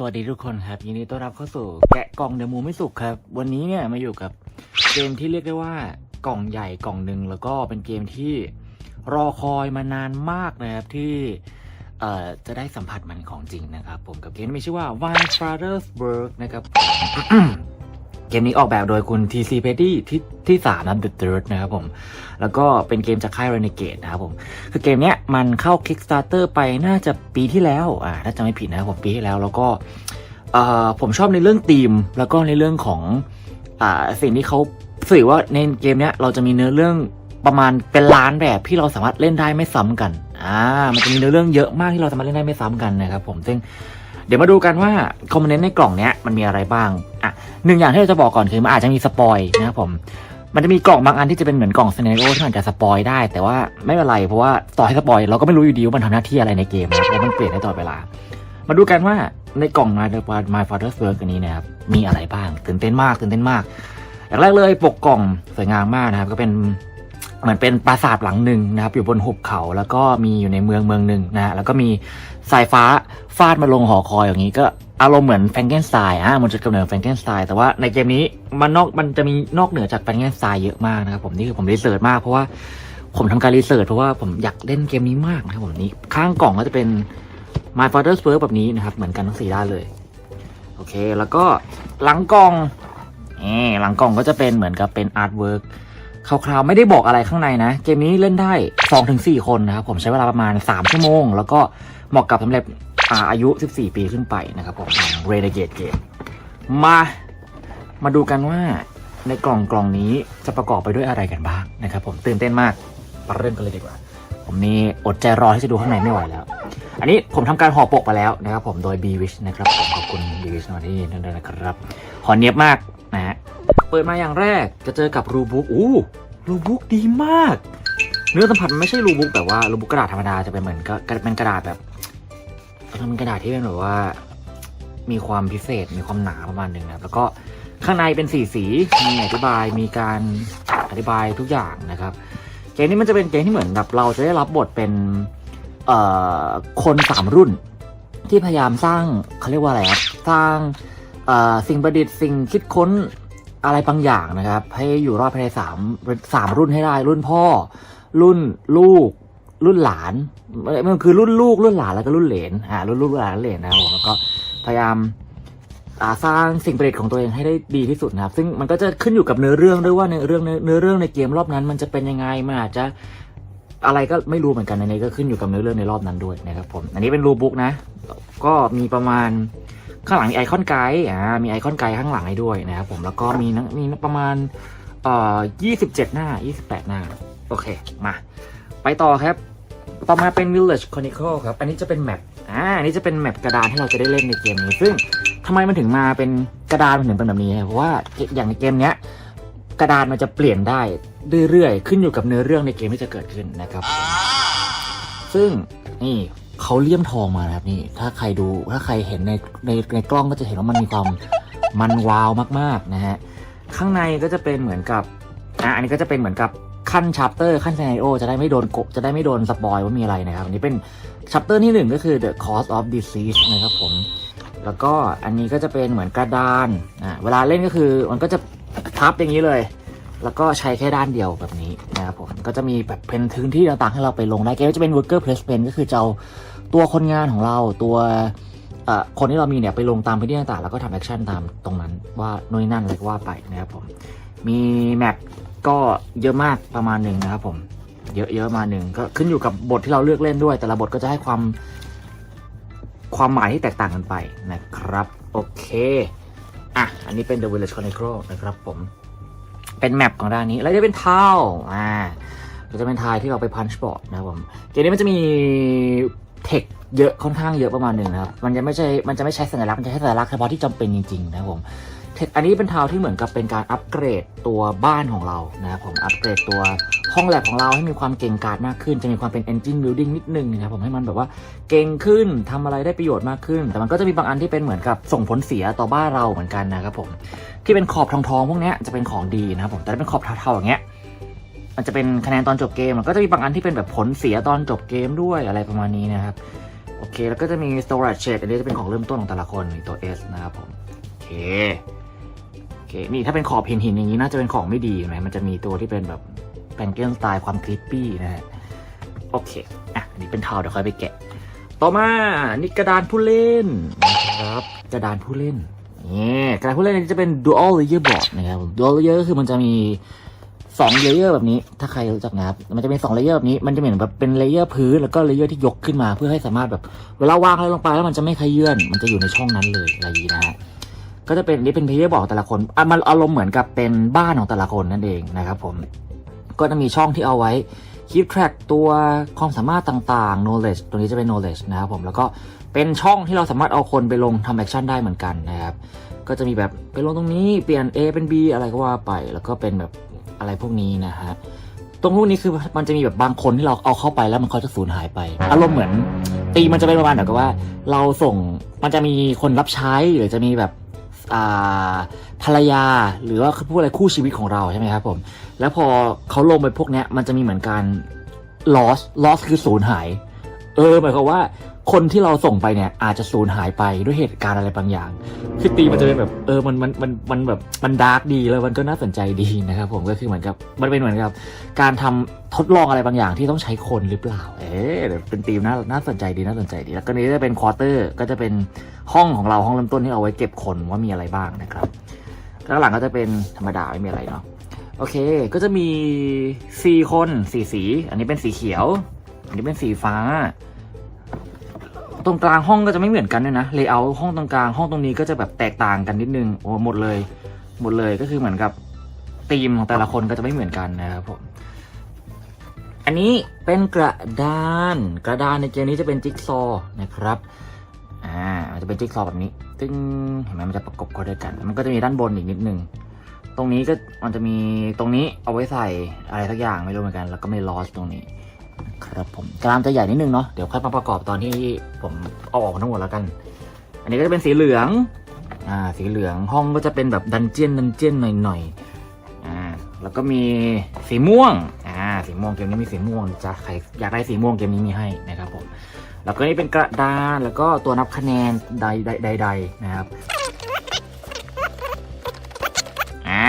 สวัสดีทุกคนครับ ยินดีต้อนรับเข้าสู่แกะกล่องเดมูไม่สุกครับ วันนี้เนี่ยมาอยู่กับเกมที่เรียกได้ว่ากล่องใหญ่กล่องหนึ่งแล้วก็เป็นเกมที่รอคอยมานานมากนะครับที่เอ่อจะได้สัมผัสมันของจริงนะครับ ผมกับเกมที่มีชื่อว่า Wild Brothers Work นะครับ เกมนี้ออกแบบโดยคุณ TC p e d y ที่ที่สามนะ The Third นะครับผม แล้วก็เป็นเกมจากค่าย Renegade นะครับผม คือเกมเนี้ยมันเข้า Kickstarter ไปน่าจะปีที่แล้วอ่าถ้าจำไม่ผิดนะครับผมปีที่แล้วแล้วก็เอ่อผมชอบในเรื่องธีม แล้วก็ในเรื่องของอ่าสิ่งที่เขาสื่อว่าในเกมเนี้ยเราจะมีเนื้อเรื่องประมาณเป็นล้านแบบที่เราสามารถเล่นได้ไม่ซ้ำกันอ่ามันจะมีเนื้อเรื่องเยอะมากที่เราสามารถเล่นได้ไม่ซ้ำกันนะครับผมซึ่ง เดี๋ยวมาดูกันว่าคอมโพเนนต์ในกล่องเนี้ยมันมีอะไรบ้างอะหนึ่งอย่างที่เราจะบอกก่อนคือมันอาจจะมีสปอยนะครับผมมันจะมีกล่องบางอันที่จะเป็นเหมือนกล่องซีนาริโอที่มันจะสปอยได้ แต่ว่าไม่เป็นไรเพราะว่าต่อให้สปอยเราก็ไม่รู้อยู่ดีว่ามันทำหน้าที่อะไรในเกมนะเพราะมันเปลี่ยนได้ตลอดเวลา มาดูกันว่าในกล่อง My My Father's Work อันนี้นะครับมีอะไรบ้างตื่นเต้นมากตื่นเต้นมากอย่างแรกเลยปกกล่องสวยงามมากนะครับ ก็เป็น เหมือนเป็นปราสาทหลังหนึ่งนะครับ อยู่บนหุบเขาแล้วก็มีอยู่ในเมืองเมืองหนึ่งนะแล้วก็มีสายฟ้าฟาดมาลงหอคอยอย่างนี้ก็อารมณ์เหมือนแฟรงเกนสไตน์อะมันจะกำเนิดแฟรงเกนสไตน์แต่ว่าในเกมนี้มันนอกมันจะมีนอกเหนือจากแฟรงเกนสไตน์เยอะมากนะครับผมนี่คือผมรีเสิร์ชมากเพราะว่าผมทำการรีเสิร์ชเพราะว่าผมอยากเล่นเกมนี้มากนะครับผมนี่ข้างกล่องก็จะเป็น My Father's Work แบบนี้นะครับ เหมือนกันทั้งสี่ด้านเลย โอเค แล้วก็หลังกล่องนี่หลังกล่องก็จะเป็นเหมือนกับเป็นอาร์ตเวิร์ก คร่าวๆไม่ได้บอกอะไรข้างในนะ เกมนี้เล่นได้ 2-4 คนนะครับ ผมใช้เวลาประมาณ 3 ชั่วโมง แล้วก็เหมาะกับสำหรับอาอายุ 14 ปีขึ้นไปนะครับผมของ Renegade Game มา มาดูกันว่าในกล่องกล่องนี้จะประกอบไปด้วยอะไรกันบ้างนะครับผมตื่นเต้นมากมาเริ่มกันเลยดีกว่า ผมนี่อดใจรอที่จะดูข้างในไม่ไหวแล้ว อันนี้ผมทำการห่อปกไปแล้วนะครับผมโดย b w i s h นะครับผมขอบคุณ b w i s h มาที่นั่นด้วยนะครับห่อเนียบมาก เปิดมาอย่างแรกจะเจอกับรูบุ๊กอู้รูบุ๊กดีมาก เนื้อสัมผัสมันไม่ใช่รูบุ๊กแบบว่ารูบุ๊กกระดาษธรรมดาจะเป็นเหมือนก็เป็นกระดาษแบบมันเป็นกระดาษที่เป็นแบบว่า มีความพิเศษมีความหนาประมาณหนึ่งนะครับแล้วก็ข้างในเป็นสีสีมีอธิบายมีการอธิบายทุกอย่างนะครับเกมนี้มันจะเป็นเกมที่เหมือนแบบเราจะได้รับบทเป็นเอ่อคนสามรุ่น ที่พยายามสร้างเขาเรียกว่าอะไรครับสร้างเอ่อสิ่งประดิษฐ์สิ่งคิดค้น อะไรบางอย่างนะครับ ให้อยู่รอดภายในสามสามรุ่นให้ได้ รุ่นพ่อ รุ่นลูก รุ่นหลาน มันคือรุ่นลูกรุ่นหลานแล้วก็รุ่นเหลนอ่ารุ่นลูกรุ่นหลานเหลนนะครับผมแล้วก็พยายามสร้างสิ่งประดิษฐ์ของตัวเองให้ได้ดีที่สุดนะครับ ซึ่งมันก็จะขึ้นอยู่กับเนื้อเรื่องด้วยว่าเนื้อเรื่องเนื้อเนื้อเรื่องในเกมรอบนั้น มันจะเป็นยังไงมันอาจจะอะไรก็ไม่รู้เหมือนกันในนี้ก็ขึ้นอยู่กับเนื้อเรื่องในรอบนั้นด้วยนะครับผม อันนี้เป็นรูบุ๊กนะ ก็มีประมาณ ข้างหลังมีไอคอนไกด์อ่ามีไอคอนไกด์ข้างหลังให้ด้วยนะครับผมแล้วก็มีนังมีประมาณเอ่อ27หน้า28หน้า โอเค มา ไปต่อครับ ต่อมาเป็น Village Chronicle ครับ อันนี้จะเป็นแมปอ่าอันนี้จะเป็นแมปกระดานที่เราจะได้เล่นในเกมนี้ ซึ่งทำไมมันถึงมาเป็นกระดานมันถึงเป็นแบบนี้เพราะว่าอย่างในเกมเนี้ยกระดานมันจะเปลี่ยนได้เรื่อยๆ ขึ้นอยู่กับเนื้อเรื่องในเกมที่จะเกิดขึ้นนะครับ ซึ่งนี่ เขาเลี่ยมทองมานะครับนี่ถ้าใครดูถ้าใครเห็นในในในกล้องก็จะเห็นว่ามันมีความมันวาวมากๆนะฮะข้างในก็จะเป็นเหมือนกับอะอันนี้ก็จะเป็นเหมือนกับขั้นชัปเตอร์ขั้นซ n น r โอจะได้ไม่โดนกบจะได้ไม่โดนสปอยว่ามีอะไรนะครับ อันนี้เป็นชัปเตอร์ที่หนึ่งก็คือ the cause of disease นะครับผม แล้วก็อันนี้ก็จะเป็นเหมือนกระดานอะเวลาเล่นก็คือมันก็จะพับอย่างนี้เลย แล้วก็ใช้แค่ด้านเดียวแบบนี้ นะครับผมก็จะมีแบบเป็นพื้นที่ต่างๆ ให้เราไปลงได้ก็จะเป็น worker placement ก็คือจะเอาตัวคนงานของเราตัวคนที่เรามีเนี่ยไปลงตามพื้นที่ต่างๆ แล้วก็ทำแอคชั่นตามตรงนั้นว่าโน่นนนั่นอะไรก็ว่าไปนะครับผมมีแมปก็เยอะมากประมาณหนึ่งนะครับผมเยอะเยอะมาหนึ่งก็ขึ้นอยู่กับบทที่เราเลือกเล่นด้วย แต่ละบทก็จะให้ความความหมายที่แตกต่างกันไปนะครับ โอเค อะ อันนี้เป็น The Village Chronicle นะครับผม เป็นแมปของด้านนี้ แล้วจะเป็นทาวอ่าก็จะเป็นทายที่เราไปพันช์บอร์ดนะครับผมเกมนี้มันจะมีเทคเยอะค่อนข้างเยอะประมาณหนึ่งนะครับ มันจะไม่ใช่ มันจะไม่ใช้สัญลักษณ์ มันจะใช้สัญลักษณ์เฉพาะที่จำเป็นจริงๆนะครับผมเทคอันนี้เป็นทาวที่เหมือนกับเป็นการอัปเกรดตัวบ้านของเรานะครับผม อัปเกรดตัวห้องแลบของเราให้มีความเก่งกาจมากขึ้น จะมีความเป็น engine building นิดนึงนะครับผมให้มันแบบว่าเก่งขึ้นทำอะไรได้ประโยชน์มากขึ้น แต่มันก็จะมีบางอันที่เป็นเหมือนกับส่งผลเสียต่อบ้านเราเหมือนกันนะครับผม ที่เป็นขอบทองทองๆพวกนี้จะเป็นของดีนะครับผมแต่ถ้าเป็นขอบเทาๆอย่างเงี้ยมันจะเป็นคะแนนตอนจบเกมมันก็จะมีบางอันที่เป็นแบบผลเสียตอนจบเกมด้วยอะไรประมาณนี้นะครับโอเค แล้วก็จะมี storage shade อันนี้จะเป็นของเริ่มต้นของแต่ละคนตัว S นะครับผมโอเคโอเคนี่ถ้าเป็นขอบหินหินอย่างนี้น่าจะเป็นของไม่ดีนไหมมันจะมีตัวที่เป็นแบบแปงเกิลสไตล์ความคลิปปี้นะฮะโอเคอะอันนี้เป็นเทาเดี๋ยวค่อยไปแกะ ต่อมานี่กระดานผู้เล่นนะครับกระดานผู้เล่น นี่กระดานผู้เล่นนี้จะเป็น dual layer board นะครับ dual layer ก็คือมันจะมีสองเลเยอร์แบบนี้ ถ้าใครรู้จักนะครับ มันจะเป็นสองเลเยอร์แบบนี้ มันจะเหมือนแบบเป็นเลเยอร์พื้น แล้วก็เลเยอร์ที่ยกขึ้นมาเพื่อให้สามารถแบบ เวลาวางอะไรลงไปแล้วมันจะไม่ขยื่นมันจะอยู่ในช่องนั้นเลยอะไรอย่างนี้นะฮะ ก็จะเป็นนี้เป็นเพลเยอร์บอกแต่ละคนอะมันอารมณ์เหมือนกับเป็นบ้านของแต่ละคนนั่นเองนะครับผม ก็จะมีช่องที่เอาไว้ keep track ตัวความสามารถต่างๆ knowledge ตัวนี้จะเป็น knowledge นะครับผม แล้วก็ เป็นช่องที่เราสามารถเอาคนไปลงทำแอคชั่นได้เหมือนกันนะครับ ก็จะมีแบบไปลงตรงนี้เปลี่ยน A เป็น B อะไรก็ว่าไป แล้วก็เป็นแบบอะไรพวกนี้นะฮะตรงพวกนี้คือมันจะมีแบบบางคนที่เราเอาเข้าไปแล้วมันเขาจะสูญหายไป อารมณ์เหมือนตีมันจะเป็นประมาณแบบกับว่า เราส่งมันจะมีคนรับใช้หรือจะมีแบบอ่าภรรยาหรือว่าพูดอะไรคู่ชีวิตของเราใช่ไหมครับผม แล้วพอเขาลงไปพวกเนี้ยมันจะมีเหมือนการ loss loss คือสูญหาย เออหมายความว่า คนที่เราส่งไปเนี่ยอาจจะสูญหายไปด้วยเหตุการณ์อะไรบางอย่าง คือตีมันจะเป็นแบบเออมันมันมันมันแบบมันดาร์กดีแล้วมันก็น่าสนใจดีนะครับผมก็คือเหมือนกับมันเป็นเหมือนกับ การทำทดลองอะไรบางอย่างที่ต้องใช้คนหรือเปล่า เอ๊ะเดี๋ยวเป็นตีมน่าน่าสนใจดีน่าสนใจดี แล้วก็นี้จะเป็นควอเตอร์ก็จะเป็นห้องของเราห้องเริ่มต้นที่เอาไว้เก็บคนว่ามีอะไรบ้างนะครับแล้วหลังก็จะเป็นธรรมดาไม่มีอะไรเนาะโอเค ก็จะมีสี่คนสี่สี อันนี้เป็นสีเขียว อันนี้เป็นสีฟ้า ตรงกลางห้องก็จะไม่เหมือนกันด้วยนะเลเยอร์ห้องตรงกลางห้องตรงนี้ก็จะแบบแตกต่างกันนิดนึงโอ้หมดเลยหมดเลยก็คือเหมือนกับธีมของแต่ละคนก็จะไม่เหมือนกันนะครับผมอันนี้เป็นกระดาน กระดานในเกมนี้จะเป็นจิ๊กซอว์นะครับอ่าจะเป็นจิ๊กซอว์แบบนี้ตึ้งเห็นไหมมันจะประกบเข้าด้วยกัน มันก็จะมีด้านบนอีกนิดนึงตรงนี้ก็มันจะมีตรงนี้เอาไว้ใส่อะไรสักอย่างไม่รู้เหมือนกัน แล้วก็ไม่ลอสตรงนี้ ครับผมกรามจะใหญ่นิดนึงเนาะเดี๋ยวค่อยมาประกอบตอนที่ผมเอาออกทั้งหมดแล้วกัน อันนี้ก็จะเป็นสีเหลืองอ่าสีเหลืองห้องก็จะเป็นแบบดันเจียนดันเจียนหน่อยๆอ่าแล้วก็มีสีม่วงอ่าสีม่วงเกมนี้มีสีม่วงจะใครอยากได้สีม่วงเกมนี้มีให้นะครับผมแล้วก็นี่เป็นกระดานแล้วก็ตัวนับคะแนนใดใดใดใดนะครับอ่า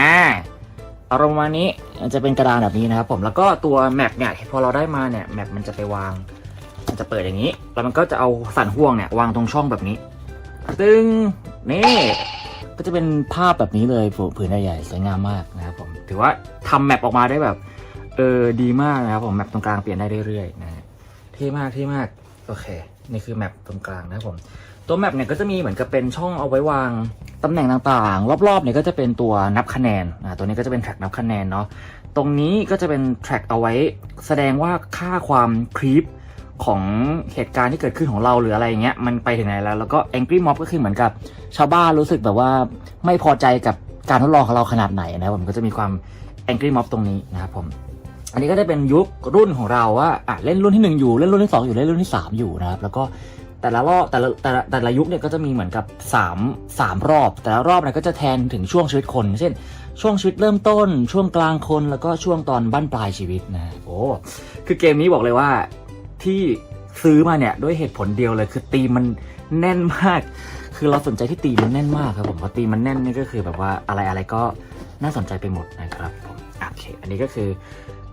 อารมณ์ประมานี้ มันจะเป็นกระดานแบบนี้นะครับผมแล้วก็ตัวแมปเนี่ยพอเราได้มาเนี่ยแมปมันจะไปวาง มันจะเปิดอย่างนี้ แล้วมันก็จะเอาสันห่วงเนี่ยวางตรงช่องแบบนี้ตึงนี่ก็จะเป็นภาพแบบนี้เลยผืนใหญ่ๆสวยงามมากนะครับผมถือว่าทำแมปออกมาได้แบบเออดีมากนะครับผมแมปตรงกลางเปลี่ยนได้เรื่อยๆนะฮะเท่มากเท่มากโอเค นี่คือแมปตรงกลางนะครับผม ตัวแมปเนี่ยก็จะมีเหมือนกับเป็นช่องเอาไว้วางตำแหน่งต่างๆ รอบๆเนี่ยก็จะเป็นตัวนับคะแนนอ่าตัวนี้ก็จะเป็นแทร็กนับคะแนนเนาะตรงนี้ก็จะเป็นแทร็กเอาไว้แสดงว่าค่าความครีปของเหตุการณ์ที่เกิดขึ้นของเราหรืออะไรเงี้ยมันไปถึงไหนแล้ว แล้วก็ angry mob ก็คือเหมือนกับชาวบ้านรู้สึกแบบว่าไม่พอใจกับการทดลองของเราขนาดไหนนะครับผมก็จะมีความ angry mob ตรงนี้นะครับผมอันนี้ก็ได้เป็นยุครุ่นของเราว่าอะเล่นรุ่นที่หนึ่งอยู่เล่นรุ่นที่สองอยู่เล่นรุ่นที่สามอยู่นะครับแล้วก็ แต่ละรอบแต่ละแต่ละแต่ละยุคเนี่ยก็จะมีเหมือนกับ3 3รอบ แต่ละรอบเนี่ยก็จะแทนถึงช่วงชีวิตคน เช่น ช่วงชีวิตเริ่มต้น ช่วงกลางคนแล้วก็ช่วงตอนบั้นปลายชีวิตนะโอ้คือเกมนี้บอกเลยว่าที่ซื้อมาเนี่ยด้วยเหตุผลเดียวเลย คือตีมันแน่นมาก คือเราสนใจที่ตีมันแน่นมากครับผมพอตีมันแน่นนี่ก็คือแบบว่าอะไรอะไรก็น่าสนใจไปหมดนะครับผมโอเค อันนี้ก็คือ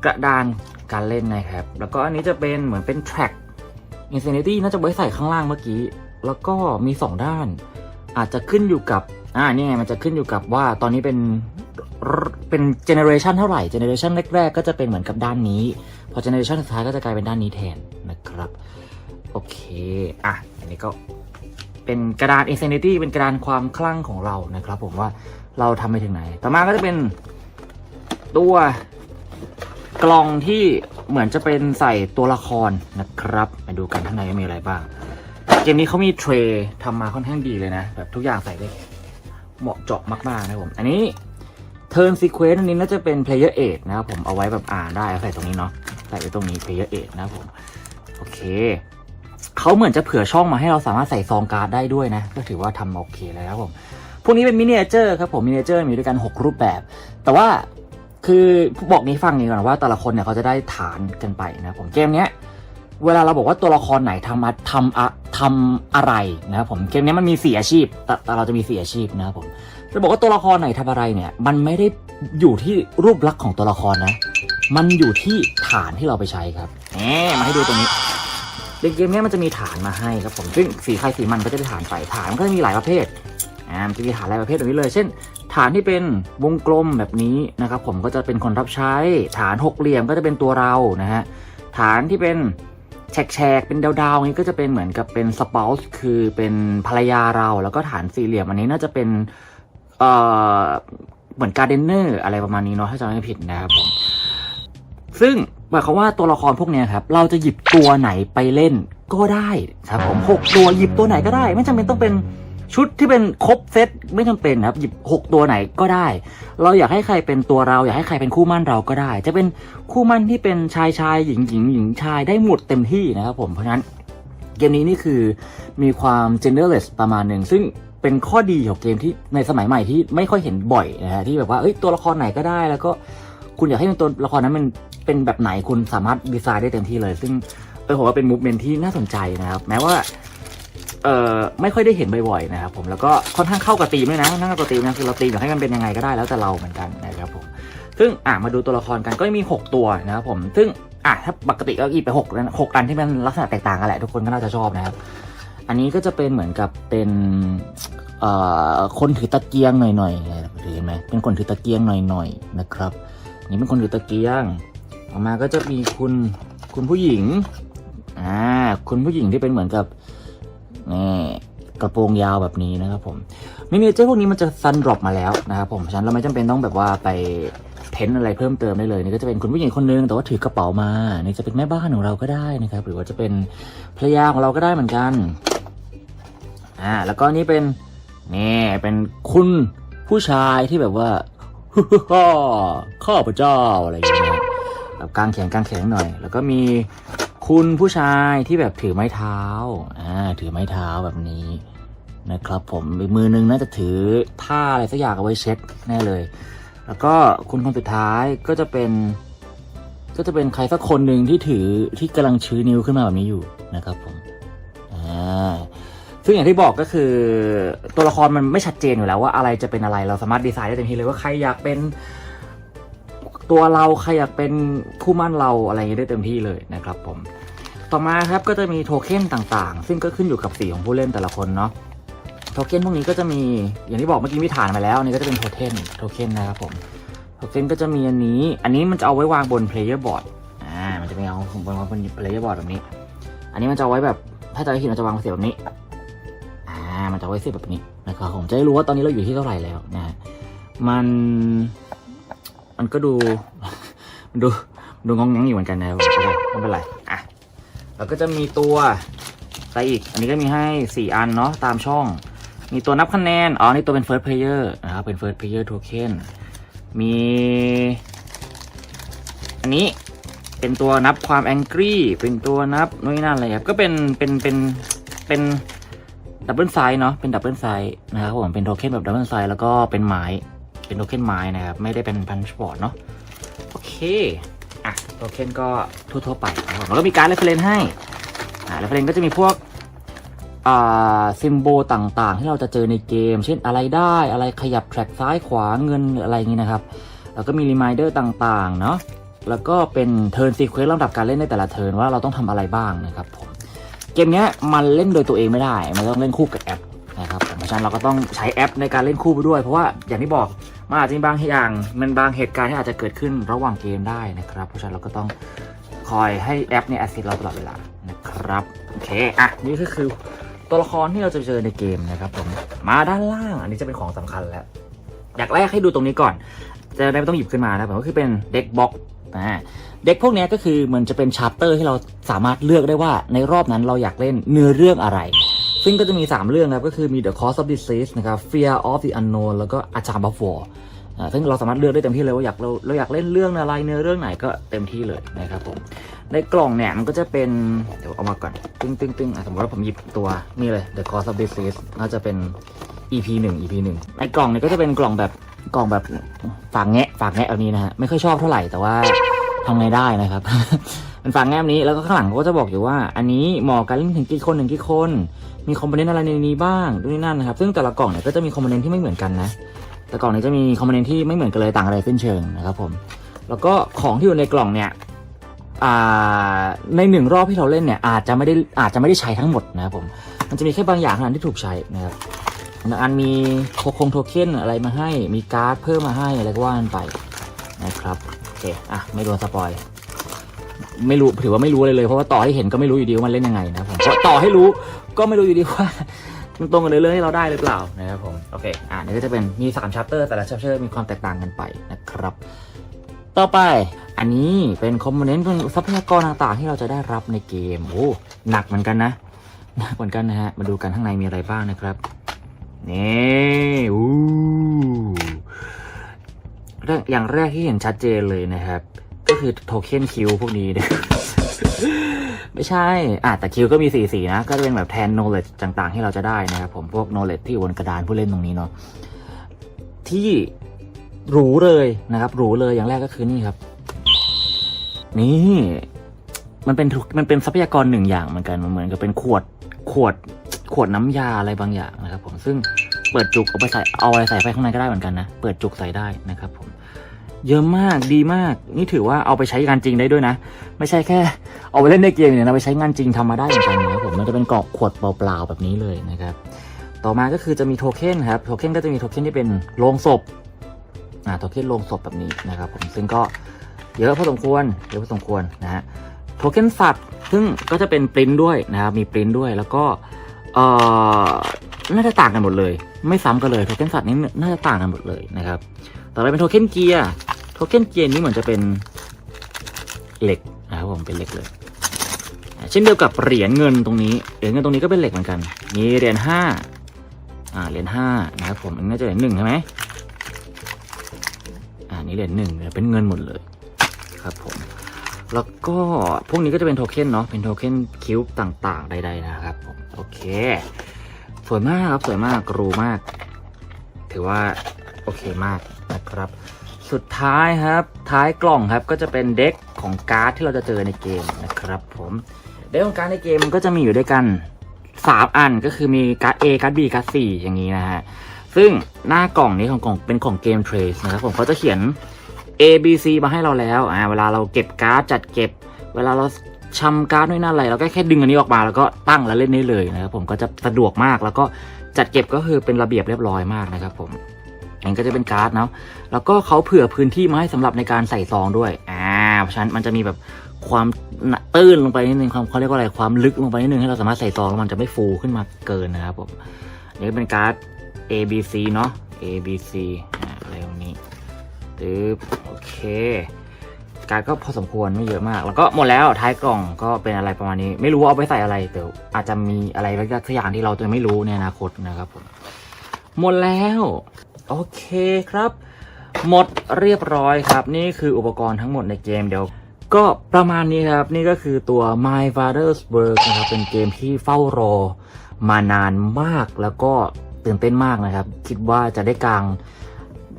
กระดานการเล่นนะครับ แล้วก็อันนี้จะเป็นเหมือนเป็นแทร็ก Infinity น่าจะไว้ใส่ข้างล่างเมื่อกี้ แล้วก็มี 2 ด้าน อาจจะขึ้นอยู่กับ อ่านี่ไงมันจะขึ้นอยู่กับว่าตอนนี้เป็นเป็นเจเนอเรชันเท่าไหร่เจเนอเรชันแรกๆ ก็จะเป็นเหมือนกับด้านนี้ พอเจเนอเรชันสุดท้ายก็จะกลายเป็นด้านนี้แทนนะครับ โอเค อะ อันนี้ก็เป็นกระดาน Infinity เป็นกระดานความคลั่งของเรานะครับผมว่าเราทำไปถึงไหน ต่อมาก็จะเป็นตัว กล่องที่เหมือนจะเป็นใส่ตัวละครนะครับมาดูกันข้างในมีอะไรบ้าง เกมนี้เขามีเทรย์ทำมาค่อนข้างดีเลยนะ แบบทุกอย่างใส่ได้เหมาะเจาะมากๆนะครับผม อันนี้ Turn Sequence อันนี้น่าจะเป็น Player 8นะครับผมเอาไว้แบบอ่านได้ใส่ตรงนี้เนาะใส่ไว้ตรงนี้ Player 8นะครับผม โอเคเขาเหมือนจะเผื่อช่องมาให้เราสามารถใส่ซองการ์ดได้ด้วยนะ ก็ถือว่าทำโอเคแล้วครับผมพวกนี้เป็นมินิเจอร์ครับผมมินิเจอร์มีด้วยกัน 6 รูปแบบ แต่ว่า คือบอกนี้ฟังนี้ก่อนว่าแต่ละคนเนี่ยเขาจะได้ฐานกันไปนะผมเกมเนี้ยเวลาเราบอกว่าตัวละครไหนทำอะทำอะทำอะไรนะครับผมเกมนี้มันมีสี่อาชีพแต่เราจะมีสี่อาชีพนะครับผมจะบอกว่าตัวละครไหนทำอะไรเนี่ย มันไม่ได้อยู่ที่รูปลักษณ์ของตัวละครนะ มันอยู่ที่ฐานที่เราไปใช้ครับแหมมาให้ดูตรงนี้ในเกมนี้มันจะมีฐานมาให้ครับผมซึ่งสีใครสีมันก็จะได้ฐานไปฐานมันก็จะมีหลายประเภทอ่ามันจะมีฐานหลายประเภทแบบนี้เลย เช่น ฐานที่เป็นวงกลมแบบนี้นะครับ ผมก็จะเป็นคนรับใช้ ฐานหกเหลี่ยมก็จะเป็นตัวเรานะฮะฐานที่เป็นแฉกๆเป็นดาวๆนี้ก็จะเป็นเหมือนกับเป็นสปาส์คือเป็นภรรยาเรา แล้วก็ฐานสี่เหลี่ยมอันนี้น่าจะเป็นเอ่อเหมือนการเดนเนอร์อะไรประมาณนี้เนาะถ้าจำไม่ผิดนะครับผมซึ่งหมายความว่าตัวละครพวกนี้ครับ เราจะหยิบตัวไหนไปเล่นก็ได้ครับผมหกตัวหยิบตัวไหนก็ได้ ไม่จำเป็นต้องเป็น ชุดที่เป็นครบเซตไม่จำเป็นครับหยิบหกตัวไหนก็ได้ เราอยากให้ใครเป็นตัวเรา อยากให้ใครเป็นคู่มั่นเราก็ได้ จะเป็นคู่มั่นที่เป็นชายชายหญิงหญิงหญิงชายได้หมดเต็มที่นะครับผมเพราะฉะนั้นเกมนี้นี่คือมีความ genderless ประมาณหนึ่งซึ่งเป็นข้อดีของเกมที่ในสมัยใหม่ที่ไม่ค่อยเห็นบ่อยนะฮะที่แบบว่าเอ้ยตัวละครไหนก็ได้ แล้วก็คุณอยากให้เป็นตัวละครนั้นมันเป็นแบบไหนคุณสามารถดีไซน์ได้เต็มที่เลย ซึ่งเออผมว่าเป็นมูฟเมนที่น่าสนใจนะครับ แม้ว่า เออไม่ค่อยได้เห็นบ่อยๆนะครับผมแล้วก็ค่อนข้างเข้ากับตีมด้วยนะนั่งกับตีมนะคือเราตีมอยากให้มันเป็นยังไงก็ได้แล้วแต่เราเหมือนกันนะครับผมซึ่งอะมาดูตัวละครกันก็มี 6 ตัวนะครับผมซึ่งอะถ้าปกติก็อีกไปหกหกอันที่มันลักษณะแตกต่างกันแหละทุกคนก็น่าจะชอบนะครับ อันนี้ก็จะเป็นเหมือนกับเป็นเอ่อคนถือตะเกียงหน่อยๆอะไรแบบนี้เห็นไหมเป็นคนถือตะเกียงหน่อยๆนะครับนนี่เป็นคนถือตะเกียงออกมาก็จะมีคุณคุณผู้หญิงอ่าคุณผู้หญิงที่เป็นเหมือนกับ นี่กระโปรงยาวแบบนี้นะครับผมมินิเจอร์พวกนี้มันจะซันดรอปมาแล้วนะครับผมฉะนันเราไม่จำเป็นต้องแบบว่าไปเพ้นอะไรเพิ่มเติมได้เลยนี่ก็จะเป็นคุณผู้หญิงคนนึงแต่ว่าถือกระเป๋ามานี่จะเป็นแม่บ้านของเราก็ได้นะครับ หรือว่าจะเป็นภรรยาของเราก็ได้เหมือนกันอ่าแล้วก็นี่เป็นนี่เป็นคุณผู้ชายที่แบบว่าข้าพเจ้าอะไรอย่างเงี้ยแบบกางแขนกางแขนหน่อย แล้วก็มี คุณผู้ชายที่แบบถือไม้เท้าอ่าถือไม้เท้าแบบนี้นะครับ ผมอีกมือนึงน่าจะถือผ้าอะไรสักอย่างเอาไว้เช็ดแน่เลย แล้วก็คุณคนสุดท้ายก็จะเป็น ก็จะเป็นใครสักคนหนึ่งที่ถือที่กำลังชื้อนิ้วขึ้นมาแบบนี้อยู่นะครับผมอ่าซึ่งอย่างที่บอกก็คือตัวละครมันไม่ชัดเจนอยู่แล้วว่าอะไรจะเป็นอะไรเราสามารถดีไซน์ได้เต็มที่เลยว่าใครอยากเป็นตัวเราใครอยากเป็นคู่มั่นเราอะไรอย่างเงี้ได้เต็มที่เลยนะครับผม ต่อมาครับก็จะมีโทเค็นต่างๆ ซึ่งก็ขึ้นอยู่กับสีของผู้เล่นแต่ละคนเนาะโทเค็นพวกนี้ก็จะมีอย่างที่บอกเมื่อกี้มีฐานมาแล้วนนี้ก็จะเป็นโทเค็นโทเค็นนะครับผมโทเค็นก็จะมีอันนี้ อันนี้มันจะเอาไว้วางบน player board อ่ามันจะไม่เอาบนบน player board แบบนี้ อันนี้มันจะเอาไว้แบบถ้าจะห้ผิดมันจะวางเสียบแบบนี้อ่ามันจะไว้เสียบแบบนี้นะครับผมจะได้รู้ว่าตอนนี้เราอยู่ที่เท่าไหร่แล้วนะฮะมันมันก็ดูมันดูดูงองแงงอยู่เหมือนกันนะครับไม่เป็นไรอะ แล้วก็จะมีตัวอะไรอีก อันนี้ก็มีให้สี่อันเนาะตามช่อง มีตัวนับคะแนน อ๋อ นี่ตัวเป็น first player นะครับ เป็น first player token มี อันนี้เป็นตัวนับความ angry เป็นตัวนับนู่นนั่นอะไรครับ ก็เป็น เป็น เป็น เป็นดับเบิลไซส์เนาะ เป็นดับเบิลไซส์นะครับผม เป็นโทเค็นแบบดับเบิลไซส์แล้วก็เป็นไม้ เป็นโทเค็นไม้นะครับ ไม่ได้เป็นพันช์บอร์ดเนาะ โอเค โทเค็นก็ทั่วๆไปนะครับแล้วก็มีการเรฟเฟรนให้อ่าเรฟเฟรนก็จะมีพวกอ่าซิมโบลต่างๆ ที่เราจะเจอในเกม เช่นอะไรได้อะไรขยับแทร็กซ้ายขวาเงินอะไรอย่างนี้นะครับ แล้วก็มีรีมายเดอร์ต่างๆเนาะแล้วก็เป็นเทิร์นซีเควนต์ลำดับการเล่นในแต่ละเทิร์นว่าเราต้องทำอะไรบ้างนะครับผมเกมนี้มันเล่นโดยตัวเองไม่ได้ มันต้องเล่นคู่กับแอปนะครับเพราะฉะนั้นเราก็ต้องใช้แอปในการเล่นคู่ไปด้วย เพราะว่าอย่างที่บอก มันอาจจะมีบางอย่างมันบางเหตุการณ์ที่อาจจะเกิดขึ้นระหว่างเกมได้นะครับ เพราะฉะนั้นเราก็ต้องคอยให้แอปเนี่ยแอสซิสเราตลอดเวลานะครับโอเคอะนี่ก็คือตัวละครที่เราจะเจอในเกมนะครับผมมาด้านล่าง อันนี้จะเป็นของสำคัญแล้ว อยากแรกให้ดูตรงนี้ก่อน จะได้ไม่ต้องหยิบขึ้นมานะผมก็คือเป็นเด็กบ็อกนะเด็กพวกนี้ก็คือมันจะเป็นชาร์เตอร์ที่เราสามารถเลือกได้ว่าในรอบนั้นเราอยากเล่นเนื้อเรื่องอะไร ซึ่งก็จะมี 3 เรื่องครับ ก็คือมี The Cost of Disease นะครับ Fear of the Unknown แล้วก็ A Charm of War อ่าซึ่งเราสามารถเลือกได้เต็มที่เลยว่าอยากเราเราอยากเล่นเรื่องอะไรเนื้อเรื่องไหนก็เต็มที่เลยนะครับผม ในกล่องเนี่ยมันก็จะเป็นเดี๋ยวเอามาก่อนตึ้งตึ้งตึ้งอะสมมติว่าผมหยิบตัวนี่เลย The Cost of Disease น่าจะเป็น EP หนึ่ง EP หนึ่งในกล่องเนี่ยก็จะเป็นกล่องแบบกล่องแบบฝากแงะฝากแงะแบบนี้นะฮะไม่ค่อยชอบเท่าไหร่แต่ว่าทำไงได้นะครับมันฝากแง้มนี้แล้วก็ข้างหลังเขาก็จะบอกอยู่ว่า อันนี้เหมาะกันเล่นถึงกี่คนถึงกี่คน มีคอมโพเนนต์อะไรในนี้บ้างดูนี่นั่นนะครับ ซึ่งแต่ละกล่องเนี่ยก็จะมีคอมโพเนนต์ที่ไม่เหมือนกันนะ แต่กล่องนี้จะมีคอมโพเนนต์ที่ไม่เหมือนกันเลยต่างอะไรสิ้นเชิงนะครับผม แล้วก็ของที่อยู่ในกล่องเนี่ยในหนึ่งรอบที่เราเล่นเนี่ยอาจจะไม่ได้อาจจะไม่ได้ใช้ทั้งหมดนะครับผม มันจะมีแค่บางอย่างเท่านั้นที่ถูกใช้นะครับบางอันมีโคคงโทเค็นอะไรมาให้ มีการ์ดเพิ่มมาให้อะไรก็ว่ากันไปนะครับโอเคอะไม่โดนสปอยไม่รู้ถือว่าไม่รู้เลยเลยเพราะว่าต่อให้เห็นก็ไม่รู้อยู่ดีว่ามันเล่นยังไงนะผมต่อให้รู้ ก็ไม่รู้อยู่ดีว่ามันตรงกันเลยเลยให้เราได้หรือเปล่านะครับผมโอเคอะนี่ก็จะเป็นมีสามชัปเตอร์แต่ละชัปเตอร์มีความแตกต่างกันไปนะครับ ต่อไปอันนี้เป็นคอมโพเนนต์เป็นทรัพยากรต่างๆ ที่เราจะได้รับในเกมโอ้หนักเหมือนกันนะหนักเหมือนกันนะฮะมาดูกันข้างในมีอะไรบ้างนะครับนี่อู้เรื่องอย่างแรกที่เห็นชัดเจนเลยนะครับ ก็คือโทเค็นคิวพวกนี้นะ ไม่ใช่อะแต่คิวก็มีสีสีนะ ก็จะเป็นแบบแทน knowledge ต่างๆ ที่เราจะได้นะครับผม พวก knowledge ที่อยู่บนกระดานผู้เล่นตรงนี้เนาะ ที่หรูเลยนะครับ หรูเลย อย่างแรกก็คือนี่ครับ นี่ มันเป็นทุกมันเป็นทรัพยากรหนึ่งอย่างเหมือนกัน มันเหมือนกับเป็นขวด ขวด ขวดน้ำยาอะไรบางอย่างนะครับ ผม ซึ่งเปิดจุกเอาไปใส่ เอาอะไรใส่ไปข้างในก็ได้เหมือนกันนะ เปิดจุกใส่ได้นะครับผม เยอะมากดีมาก นี่ถือว่าเอาไปใช้งานจริงได้ด้วยนะ ไม่ใช่แค่ เอาไปเล่นในเกมเนี่ยนะไปใช้งานจริงทำมาได้เหมือนกันนะครับผมมันจะเป็นกรอบขวดเปล่าๆแบบนี้เลยนะครับ ต่อมาก็คือจะมีโทเค็นครับโทเค็นก็จะมีโทเค็นที่เป็นโลงศพอ่าโทเค็นโลงศพแบบนี้นะครับผมซึ่งก็เยอะพอสมควรเยอะพอสมควรนะฮะโทเค็นสัตว์ซึ่งก็จะเป็นปริ้นด้วยนะครับมีปริ้นด้วยแล้วก็เอ่อน่าจะต่างกันหมดเลย ไม่ซ้ำกันเลยโทเค็นสัตว์นี้น่าจะต่างกันหมดเลยนะครับ ต่อไปเป็นโทเค็นเกียร์โทเค็นเกียร์นี้เหมือนจะเป็นเหล็กนะครับผมเป็นเหล็กเลย เช่นเดียวกับเหรียญเงินตรงนี้เหรียญเงินตรงนี้ก็เป็นเหล็กเหมือนกัน มีเหรียญห้าอ่าเหรียญห้านะครับผมอันนี้น่าจะเหรียญหนึ่งใช่ไหมอ่านี่เหรียญหนึ่งเป็นเงินหมดเลยครับผมแล้วก็พวกนี้ก็จะเป็นโทเค็นเนาะเป็นโทเค็นคิวบ์ต่างๆใดๆนะครับผมโอเคสวยมากครับสวยมากรูมาก ถือว่าโอเคมาก นะครับ สุดท้ายครับท้ายกล่องครับก็จะเป็นเด็กของการ์ดที่เราจะเจอในเกมนะครับ ผมเด็กของการ์ดในเกมมันก็จะมีอยู่ด้วยกัน 3 อันก็คือมีการ์ด A การ์ด B การ์ด C อย่างนี้นะฮะซึ่งหน้ากล่องนี้ของกล่องเป็นของเกม Trace นะครับผมเขาจะเขียน A B C มาให้เราแล้วอ่าเวลาเราเก็บการ์ดจัดเก็บ เวลาเราชำการ์ดด้วยนั่นอะไรเราก็แค่ดึงอันนี้ออกมาแล้วก็ตั้งแล้วเล่นได้เลยนะครับผมก็จะสะดวกมากแล้วก็จัดเก็บก็คือเป็นระเบียบเรียบร้อยมากนะครับผม อันนก็จะเป็นการ์ดเนาะแล้วก็เขาเผื่อพื้นที่มาให้สำหรับในการใส่ซองด้วยอ่าเพราะฉะนั้นมันจะมีแบบความตื้นลงไปนิดนึงความเขาเรียกว่าอะไรความลึกลงไปนิดนึงให้เราสามารถใส่ซองแล้วมันจะไม่ฟูขึ้นมาเกินนะครับผมอันนี่เป็นการ์ด A B C เนาะ A B C อะไรตรงนี้ตึ๊บโอเคการดก็พอสมควรไม่เยอะมาก แล้วก็หมดแล้วท้ายกล่องก็เป็นอะไรประมาณนี้ ไม่รู้ว่าเอาไปใส่อะไรแต่อาจจะมีอะไรบางอย่างที่เราจะไม่รู้ในอนาคตนะครับผมหมดแล้ว โอเคครับ หมดเรียบร้อยครับ นี่คืออุปกรณ์ทั้งหมดในเกมเดี๋ยว ก็ประมาณนี้ครับ นี่ก็คือตัว My Father's Work นะครับ เป็นเกมที่เฝ้ารอมานานมากแล้วก็ตื่นเต้นมากนะครับ คิดว่าจะได้กลาง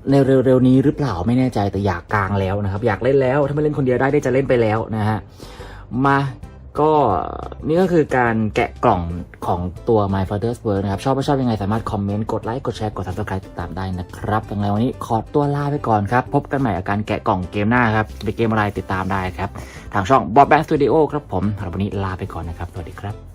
ในเร็วๆนี้หรือเปล่าไม่แน่ใจแต่อยากกลางแล้วนะครับ อยากเล่นแล้วถ้าไม่เล่นคนเดียวได้ได้จะเล่นไปแล้วนะฮะมา ก็นี่ก็คือการแกะกล่องของตัว My Father's World นะครับ ชอบไม่ชอบยังไงสามารถคอมเมนต์ กดไลค์ กดแชร์ กด subscribe ติดตามได้นะครับยังไงวันนี้ขอตัวลาไปก่อนครับ พบกันใหม่กับการแกะกล่องเกมหน้าครับเป็นเกมอะไรติดตามได้ครับ ทางช่อง b o b b a n Studio ครับผมสำหรับวันนี้ลาไปก่อนนะครับ สวัสดีครับ